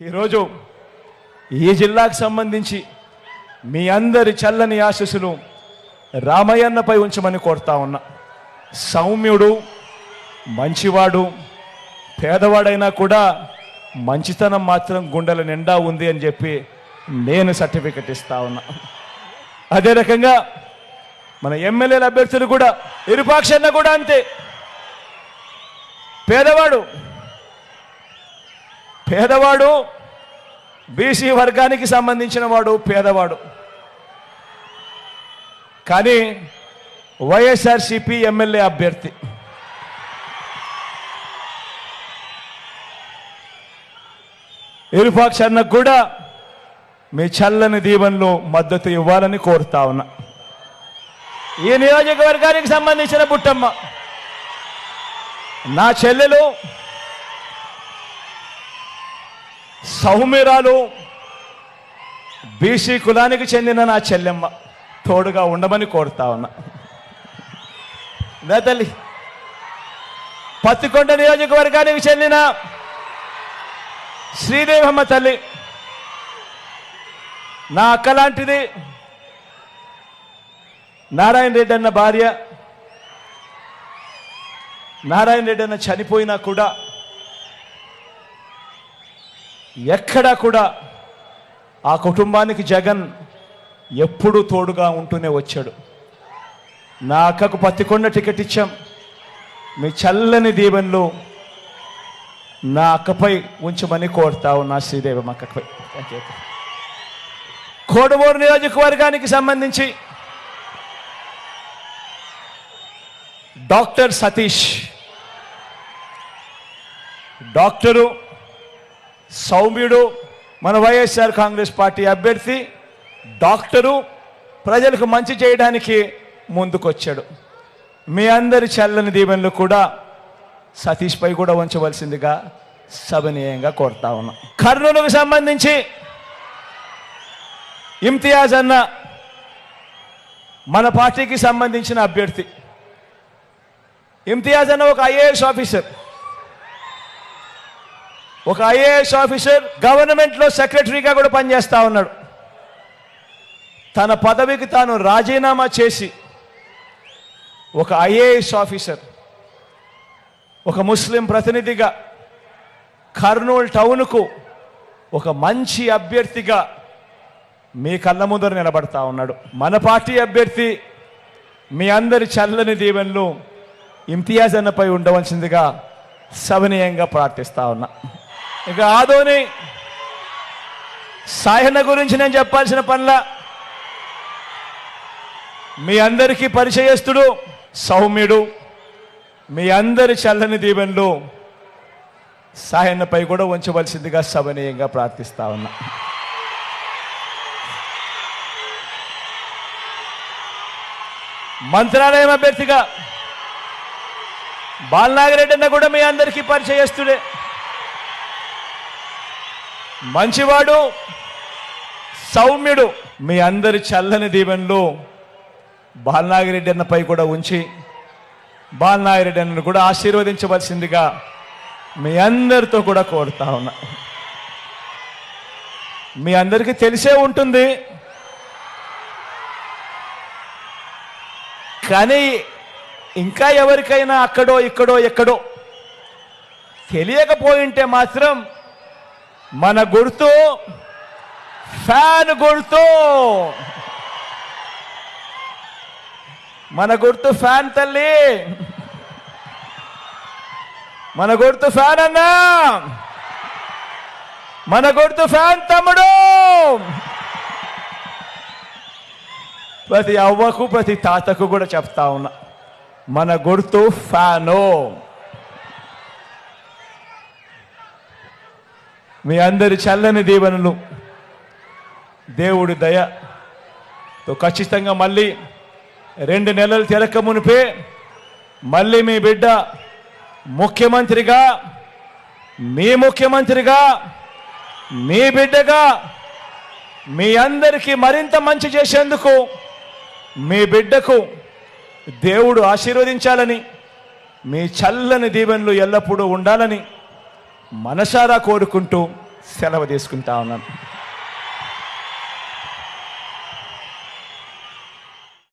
ఈరోజు ఈ జిల్లాకు సంబంధించి మీ అందరి చల్లని ఆశస్సులు రామయ్యన్నపై ఉంచమని కోరుతా ఉన్నా. సౌమ్యుడు మంచివాడు పేదవాడైనా కూడా మంచితనం మాత్రం గుండెల నిండా ఉంది అని చెప్పి నేను సర్టిఫికెట్ ఇస్తా ఉన్నా. అదే రకంగా మన ఎమ్మెల్యేల అభ్యర్థులు కూడా ఇరుపాక్షన్న కూడా అంతే. పేదవాడు పేదవాడు బీసీ వర్గానికి సంబంధించిన వాడు పేదవాడు. కానీ వైఎస్ఆర్సిపి ఎమ్మెల్యే అభ్యర్థి. ఇరుపాక్ష అన్నకు కూడా మీ చల్లని దీవెనలో మద్దతు ఇవ్వాలని కోరుతా ఉన్నా. ఈ నియోజకవర్గానికి సంబంధించిన బుట్టమ్మ నా చెల్లెలు సౌమ్యరాలు బీసీ కులానికి చెందిన నా చెల్లెమ్మ. తోడుగా ఉండమని కోరుతా ఉన్నా. లే తల్లి పత్తికొండ నియోజకవర్గానికి చెందిన శ్రీదేవమ్మ తల్లి నా అక్క లాంటిది నారాయణ రెడ్డి అన్న భార్య నారాయణ రెడ్డి అన్న చనిపోయినా కూడా ఎక్కడా కూడా ఆ కుటుంబానికి జగన్ ఎప్పుడూ తోడుగా ఉంటూనే వచ్చాడు. నా అక్కకు పత్తికొండ టికెట్ ఇచ్చాం. మీ చల్లని దీవెనలు నా అక్కపై ఉంచమని కోరుతా ఉన్నా శ్రీదేవి అక్కపై కోడమూరు నియోజకవర్గానికి సంబంధించి డాక్టర్ సతీష్ డాక్టరు సౌమ్యుడు మన వైఎస్ఆర్ కాంగ్రెస్ పార్టీ అభ్యర్థి డాక్టరు ప్రజలకు మంచి చేయడానికి ముందుకొచ్చాడు. మీ అందరి చల్లని దీవెనలు కూడా సతీష్పై కూడా ఉంచవలసిందిగా సభనీయంగా కోరుతా ఉన్నాం. కర్నూలుకు సంబంధించి ఇమ్తియాజ్ అన్న మన పార్టీకి సంబంధించిన అభ్యర్థి. ఇమ్తియాజ్ అన్న ఒక ఐఏఎస్ ఆఫీసర్. ఒక ఐఏఎస్ ఆఫీసర్ గవర్నమెంట్లో సెక్రటరీగా కూడా పనిచేస్తూ ఉన్నాడు. తన పదవికి తాను రాజీనామా చేసి ఒక ఐఏఎస్ ఆఫీసర్ ఒక ముస్లిం ప్రతినిధిగా కర్నూలు టౌన్కు ఒక మంచి అభ్యర్థిగా మీ కళ్ళ ముందర నిలబడతా ఉన్నాడు. మన పార్టీ అభ్యర్థి మీ అందరి చల్లని దీవెనలు ఇమ్తియాజ్ అన్నపై ఉండవలసిందిగా సవనీయంగా ప్రార్థిస్తా ఉన్నా. ఇక ఆదోని సాయన గురించి నేను చెప్పాల్సిన పనుల మీ అందరికీ పరిచయస్తుడు సౌమ్యుడు మీ అందరి చల్లని దీవెనలు సాయన్నపై కూడా ఉంచవలసిందిగా సవనీయంగా ప్రార్థిస్తా ఉన్నా. మంత్రాలయం అభ్యర్థిగా బాలనాగిరెడ్డి అన్న కూడా మీ అందరికీ పరిచయస్తుడే. మంచివాడు సౌమ్యుడు. మీ అందరి చల్లని దీవెనలు బాలనాగిరెడ్డి అన్నపై కూడా ఉంచి బాలనాగిరెడ్డి అన్నను కూడా ఆశీర్వదించవలసిందిగా మీ అందరితో కూడా కోరుతా ఉన్నా. మీ అందరికీ తెలిసే ఉంటుంది. కానీ ఇంకా ఎవరికైనా అక్కడో ఇక్కడో ఎక్కడో తెలియకపోయింటే మాత్రం మన గుర్తు ఫ్యాన్ గుర్తు. మన గుర్తు ఫ్యాన్ తల్లి. మన గుర్తు ఫ్యాన్ అన్నా. మన గుర్తు ఫ్యాన్ తమ్ముడు. ప్రతి అవ్వకు ప్రతి తాతకు కూడా చెప్తా ఉన్నా మన గుర్తు ఫ్యాను. మీ అందరి చల్లని దీవెనలు. దేవుడి దయతో ఖచ్చితంగా మళ్ళీ రెండు నెలలు తిరక మునిపే మళ్ళీ మీ బిడ్డ ముఖ్యమంత్రిగా మీ ముఖ్యమంత్రిగా మీ బిడ్డగా మీ అందరికీ మరింత మంచి చేసేందుకు మీ బిడ్డకు దేవుడు ఆశీర్వదించాలని మీ చల్లని దీవెనలు ఎల్లప్పుడూ ఉండాలని మనసారా కోరుకుంటూ సెలవు తీసుకుంటా ఉన్నాను.